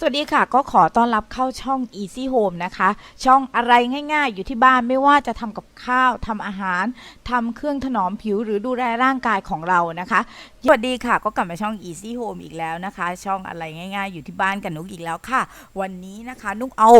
สวัสดีค่ะก็ขอต้อนรับเข้าช่อง Easy Home นะคะ ช่องอะไรง่ายๆ อยู่ที่บ้านไม่ว่าจะทำกับข้าวทำอาหารทำเครื่องถนอมผิวหรือดูแลร่างกายของเรานะคะ สวัสดีค่ะก็กลับมาช่อง Easy Home อีกแล้วนะคะ ช่องอะไรง่ายๆ อยู่ที่บ้านกับนุกอีกแล้วค่ะ วันนี้นะคะ นุกเอา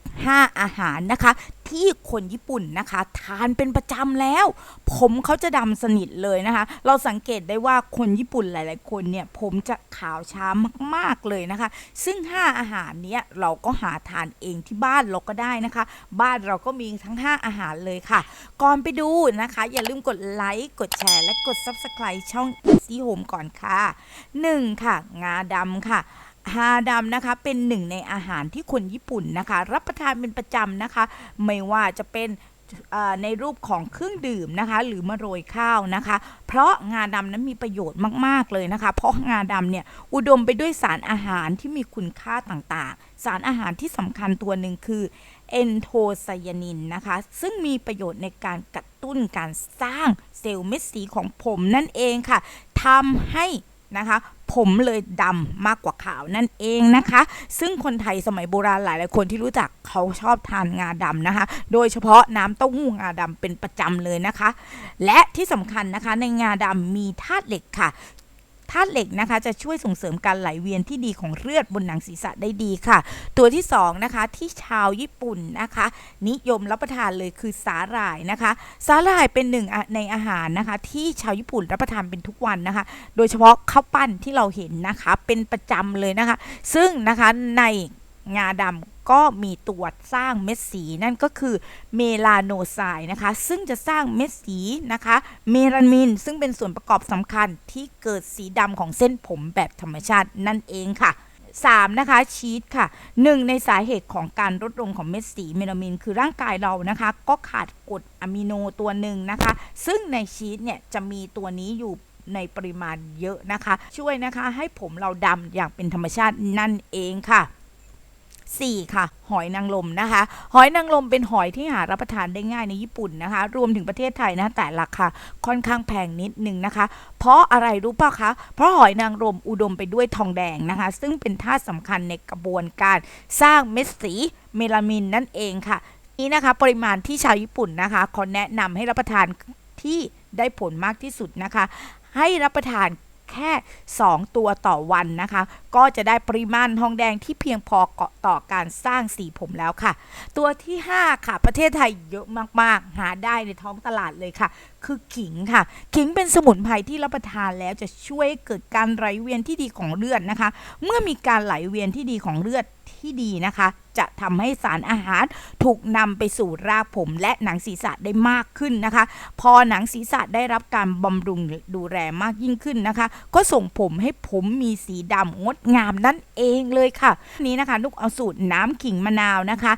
5 อาหารนะคะ ที่คนญี่ปุ่นนะคะ ทานเป็นประจำแล้ว ผมเขาจะดำสนิทเลยนะคะ เราสังเกตได้ว่าคนญี่ปุ่นหลาย ๆ คนเนี่ยผมจะขาวช้ามาก ๆ เลยนะคะ ซึ่ง 5 อาหารเนี้ยเราก็หาทานเองที่บ้านเราก็ได้นะคะ บ้านเราก็มีทั้ง 5 อาหารเลยค่ะ ก่อนไปดูนะคะ อย่าลืมกดไลค์กดแชร์และกด Subscribe ช่อง Easy Home ก่อนค่ะ 1. ค่ะ งาดำค่ะ ฮาดำนะคะเป็นหนึ่งในอาหารที่คนญี่ปุ่นนะคะ รับประทานเป็นประจำนะคะ ไม่ว่าจะเป็นในรูปของเครื่องดื่มนะคะ หรือมะโรยข้าวนะคะ เพราะงาดำนั้นมีประโยชน์มากๆเลยนะคะ เพราะงาดำเนี่ยอุดมไปด้วยสารอาหารที่มีคุณค่าต่างๆ สารอาหารที่สำคัญตัวหนึ่งคือเอนโทไซยานินนะคะ ซึ่งมีประโยชน์ในการกระตุ้นการสร้างเซลล์เม็ดสีของผมนั่นเองค่ะทำให้นะคะ ผมเลยดำมากกว่าขาวนั่นเองนะคะ ซึ่งคนไทยสมัยโบราณหลายหลายคนที่รู้จักเขาชอบทานงาดำนะคะ โดยเฉพาะน้ำเต้าหู้งาดำเป็นประจำเลยนะคะ และที่สำคัญนะคะในงาดำมีธาตุเหล็กค่ะ ธาตุเหล็กนะคะจะช่วยส่งเสริมการไหลเวียนที่ดีของเลือดบนหนังศีรษะได้ดีค่ะ ตัวที่สองนะคะที่ชาวญี่ปุ่นนะคะ นิยมรับประทานเลยคือสาหร่ายนะคะ สาหร่ายเป็นหนึ่งในอาหารนะคะ ที่ชาวญี่ปุ่นรับประทานเป็นทุกวันนะคะ โดยเฉพาะข้าวปั้นที่เราเห็นนะคะ เป็นประจำเลยนะคะ ซึ่งนะคะใน งาดำก็มีตัวสร้างเม็ดสีนั่นก็คือเมลาโนไซด์นะคะ ซึ่งจะสร้างเม็ดสีนะคะ เมลานินซึ่งเป็นส่วนประกอบสำคัญที่เกิดสีดำของเส้นผมแบบธรรมชาตินั่นเองค่ะ 3. นะคะชีสค่ะหนึ่งในสาเหตุของการลดลงของเม็ดสีเมลามิน คือร่างกายเรานะคะ ก็ขาดกรดอะมิโนตัวหนึ่งนะคะ ซึ่งในชีสเนี่ยจะมีตัวนี้อยู่ในปริมาณเยอะนะคะ ช่วยนะคะให้ผมเราดำอย่างเป็นธรรมชาตินั่นเองค่ะ 4. ค่ะ หอยนางรมนะคะ หอยนางรมเป็นหอยที่หารับประทานได้ง่ายในญี่ปุ่นนะคะ รวมถึงประเทศไทยนะแต่ราคาค่อนข้างแพงนิดนึงนะคะ เพราะอะไรรู้ป่ะคะ เพราะหอยนางรมอุดมไปด้วยทองแดงนะคะ ซึ่งเป็นธาตุสำคัญในกระบวนการสร้างเม็ดสีเมลามินนั่นเองค่ะนี่นะคะปริมาณที่ชาวญี่ปุ่นนะคะเขาแนะนำให้รับประทานที่ได้ผลมากที่สุดนะคะ ให้รับประทาน แค่ 2 ตัวต่อวันนะคะ ก็จะได้ปริมาณทองแดงที่เพียงพอต่อการสร้างสีผมแล้วค่ะ ตัวที่ 5 ค่ะ ประเทศไทยเยอะมากๆ หาได้ในท้องตลาดเลยค่ะ คือขิงค่ะ ขิงเป็นสมุนไพรที่รับประทานแล้วจะช่วยเกิดการไหลเวียนที่ดีของเลือดนะคะ เมื่อมีการไหลเวียนที่ดีของเลือดที่ดีนะคะจะทำให้สารอาหารถูกนำไปสู่รากผมและหนังศีรษะได้มากขึ้นนะคะ พอหนังศีรษะได้รับการบำรุงดูแลมากยิ่งขึ้นนะคะ ก็ส่งผมให้ผมมีสีดำงดงามนั่นเองเลยค่ะ นี้นะคะนุกเอาสูตรน้ำขิงมะนาวนะคะ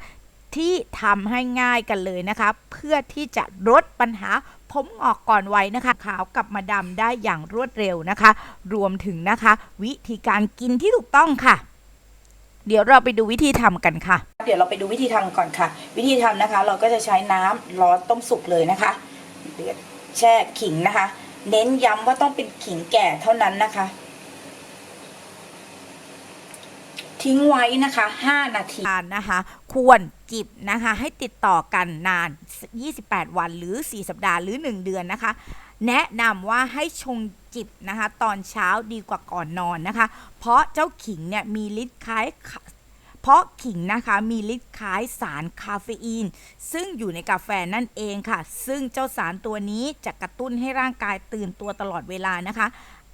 ที่ทำให้ง่ายกันเลยนะคะ เพื่อที่จะลดปัญหาผมออกก่อนไวัยนะคะ ขาวกลับมาดำได้อย่างรวดเร็วนะคะ รวมถึงนะคะ วิธีการกินที่ถูกต้องค่ะ เดี๋ยวเราไปดูวิธีทำกันค่ะ เดี๋ยวเราไปดูวิธีทำก่อนค่ะ วิธีทำนะคะ เราก็จะใช้น้ำร้อนต้มสุกเลยนะคะเดือดแช่ขิงนะคะ เน้นย้ำว่าต้องเป็นขิงแก่เท่านั้นนะคะ ทิ้งไว้นะคะ 5 นาทีนะคะ ควรจิบนะคะ ให้ติดต่อกันนาน 28 วันหรือ 4 สัปดาห์หรือ 1 เดือนนะคะ แนะนำว่าให้ชง จิบนะคะตอนเช้าดีกว่าก่อนนอนนะคะ เพราะเจ้าขิงเนี่ยมีฤทธิ์คล้ายเพราะขิงนะคะมีฤทธิ์คล้ายสารคาเฟอีน ซึ่งอยู่ในกาแฟนั่นเองค่ะ ซึ่งเจ้าสารตัวนี้จะกระตุ้นให้ร่างกายตื่นตัวตลอดเวลานะคะ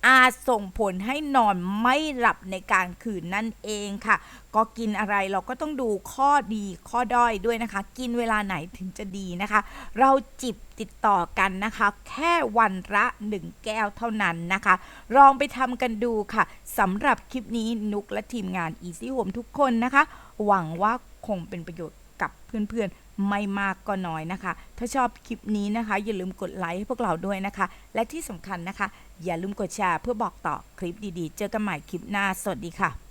อาจส่งผลให้นอนไม่หลับในกลางคืนนั่นเองค่ะ ก็กินอะไรเราก็ต้องดูข้อดีข้อด้อยด้วยนะคะ กินเวลาไหนถึงจะดีนะคะ เราจิบติดต่อกันนะคะ แค่วันละ1แก้วเท่านั้นนะคะ ลองไปทำกันดูค่ะสำหรับคลิปนี้นุกและทีมงาน Easy Home ทุกคนนะคะ หวังว่าคงเป็นประโยชน์กับเพื่อนๆ ไม่มากก็น้อยนะคะ ถ้าชอบคลิปนี้นะคะ อย่าลืมกดไลค์ให้พวกเราด้วยนะคะ และที่สำคัญนะคะ อย่าลืมกดแชร์เพื่อบอกต่อคลิปดีๆ เจอกันใหม่คลิปหน้า สวัสดีค่ะ